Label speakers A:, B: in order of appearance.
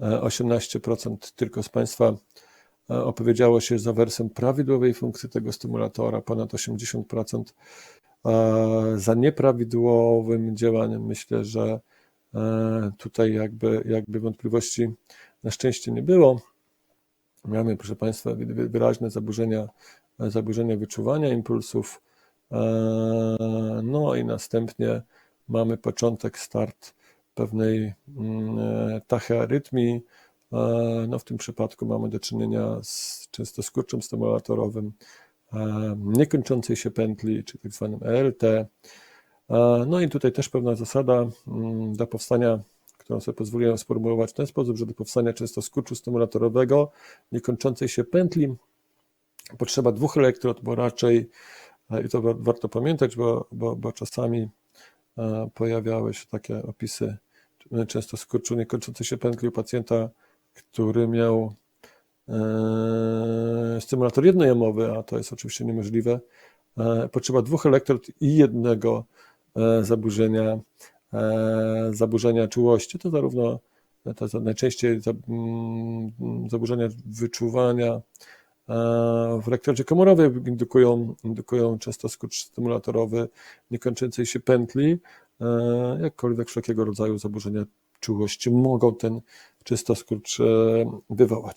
A: e, 18% tylko z Państwa e, opowiedziało się za wersem prawidłowej funkcji tego stymulatora, ponad 80% e, za nieprawidłowym działaniem. Myślę, że e, tutaj jakby, jakby wątpliwości na szczęście nie było. Mamy, proszę Państwa, wy- wy- wyraźne zaburzenia, zaburzenia wyczuwania impulsów. No i następnie mamy początek, start pewnej mm, tachyarytmii. E, No w tym przypadku mamy do czynienia z często skurczem stymulatorowym e, niekończącej się pętli, czy tak zwanym ELT. E, No i tutaj też pewna zasada mm, do powstania, którą sobie pozwoliłem sformułować w ten sposób, że do powstania często skurczu stymulatorowego niekończącej się pętli potrzeba dwóch elektrod, bo raczej, i to wa- warto pamiętać, bo, bo, bo czasami pojawiały się takie opisy, często skurczu niekończącej się pętli u pacjenta, który miał e, stymulator jednojamowy, a to jest oczywiście niemożliwe. E, Potrzeba dwóch elektrod i jednego e, zaburzenia, zaburzenia czułości. To zarówno to najczęściej za- mm, zaburzenia wyczuwania w elektrodzie komorowej indukują, indukują często skurcz stymulatorowy niekończącej się pętli, jakkolwiek wszelkiego rodzaju zaburzenia czułości mogą ten czysto skurcz e, wywołać.